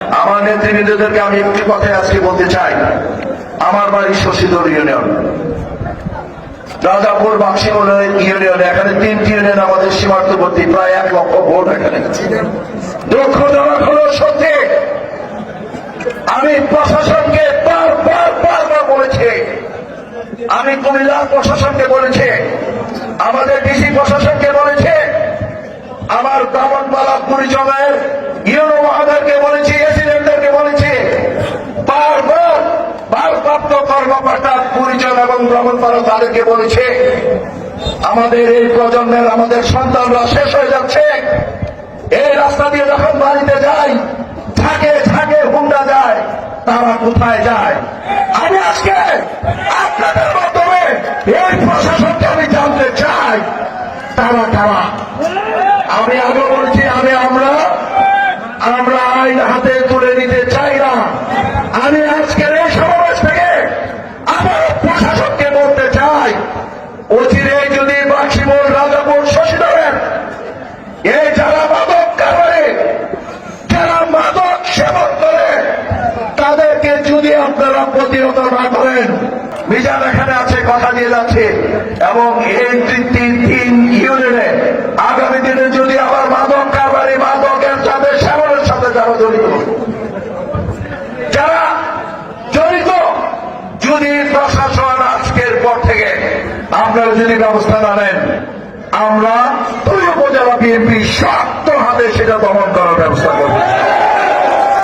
আমার নেতৃবৃন্দদেরকে আমি একটি কথাই আজকে বলতে চাই। আমার বাড়ি শশীদর ইউনিয়ন। রাজাপুর বাক্সিমল ইউনিয়নে এখানে তিনটি ইউনিয়ন আমাদের সীমান্তবর্তী, প্রায় এক লক্ষ ভোট এখানে। দুঃখজনক হলো সত্যি। আমি প্রশাসনকে বারবার বারবার বলেছি। আমি কুমিল্লা প্রশাসনকে বলেছি। আমাদের ডিসি প্রশাসনকে বলেছে। আমার দামনবালা পরিচয়ের ইউনো মহাদেরকে ভারপ্রাপ্ত কর্মকর্তা পরিচয় এবং ব্রাহ্মণপাড়া তাদেরকে বলেছে, আমাদের এই প্রজন্মের আমাদের সন্তানরা শেষ হয়ে যাচ্ছে। এই রাস্তা দিয়ে যখন বাড়িতে যাই ঝাঁকে ঝাঁকে হুন্ডা যায়, তারা কোথায় যায়? আমি আজকে আপনাদের মাধ্যমে এই প্রশাসনকে আমি জানতে চাই, তারা কারা? আমি আগে বলছি, আমি আমরা আমরা আইন হাতে তুলে নিতে চাই না। আমি আজকের এই সমাবেশ থেকে আমার প্রশাসনকে বলতে চাই অচিরে যদি বাক্সিমোল রাজাপুর শশীধরের এই যারা মাদক কারবারে যারা মাদক সেবন করে তাদেরকে যদি আপনারা না করেন। মিজান এখানে আছে, কথা দিয়ে যাচ্ছে। এবং এই তিন তিন ইউনিয়নে আগামী দিনে যদি আবার মাদক কারবারি মাদকের সাথে সেবনের সাথে যারা জড়িত যারা জড়িত, যদি প্রশাসন আজকের পর থেকে আপনারা যদি ব্যবস্থা না নেন, আমরা দুই উপজেলা বিএনপি শক্ত হাতে সেটা দমন করার ব্যবস্থা করব।